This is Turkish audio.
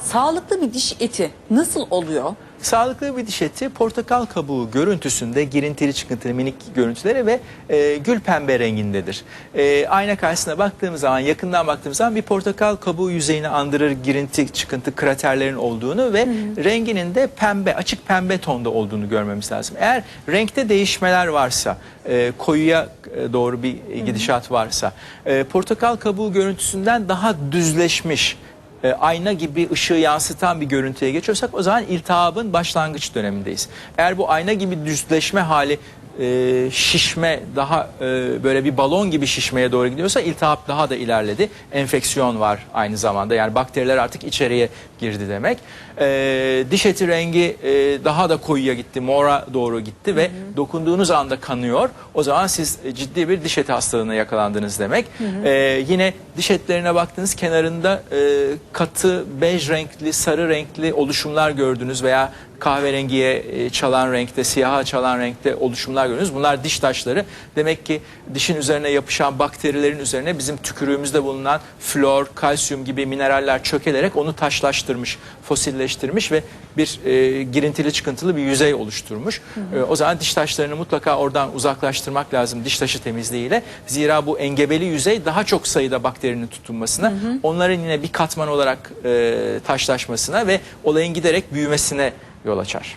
Sağlıklı bir diş eti nasıl oluyor? Sağlıklı bir diş eti portakal kabuğu görüntüsünde girintili çıkıntılı minik görüntüleri ve e, gül pembe rengindedir. E, ayna karşısına baktığımız zaman yakından baktığımız zaman bir portakal kabuğu yüzeyini andırır girinti çıkıntı kraterlerin olduğunu ve renginin de pembe açık pembe tonda olduğunu görmemiz lazım. Eğer renkte değişmeler varsa e, koyuya e, doğru bir gidişat varsa e, portakal kabuğu görüntüsünden daha düzleşmiş e, ayna gibi ışığı yansıtan bir görüntüye geçiyorsak o zaman iltihabın başlangıç dönemindeyiz. Eğer bu ayna gibi düzleşme hali e, şişme daha e, böyle bir balon gibi şişmeye doğru gidiyorsa iltihap daha da ilerledi. Enfeksiyon var aynı zamanda yani bakteriler artık içeriye girdi demek. E, diş eti rengi e, daha da koyuya gitti, mora doğru gitti ve dokunduğunuz anda kanıyor. O zaman siz ciddi bir diş eti hastalığına yakalandınız demek. E, yine diş etlerine baktığınız kenarında e, katı bej renkli, sarı renkli oluşumlar gördünüz veya kahverengiye e, çalan renkte, siyaha çalan renkte oluşumlar gördünüz. Bunlar diş taşları. Demek ki dişin üzerine yapışan bakterilerin üzerine bizim tükürüğümüzde bulunan flor, kalsiyum gibi mineraller çökelerek onu taşlaştırmış, fosilleştirmiş ve bir e, girintili çıkıntılı bir yüzey oluşturmuş. E, o zaman diş taşlarını mutlaka oradan uzaklaştırmak lazım diş taşı temizliğiyle. Zira bu engebeli yüzey daha çok sayıda bakterinin tutunmasına, onların yine bir katman olarak e, taşlaşmasına ve olayın giderek büyümesine yol açar.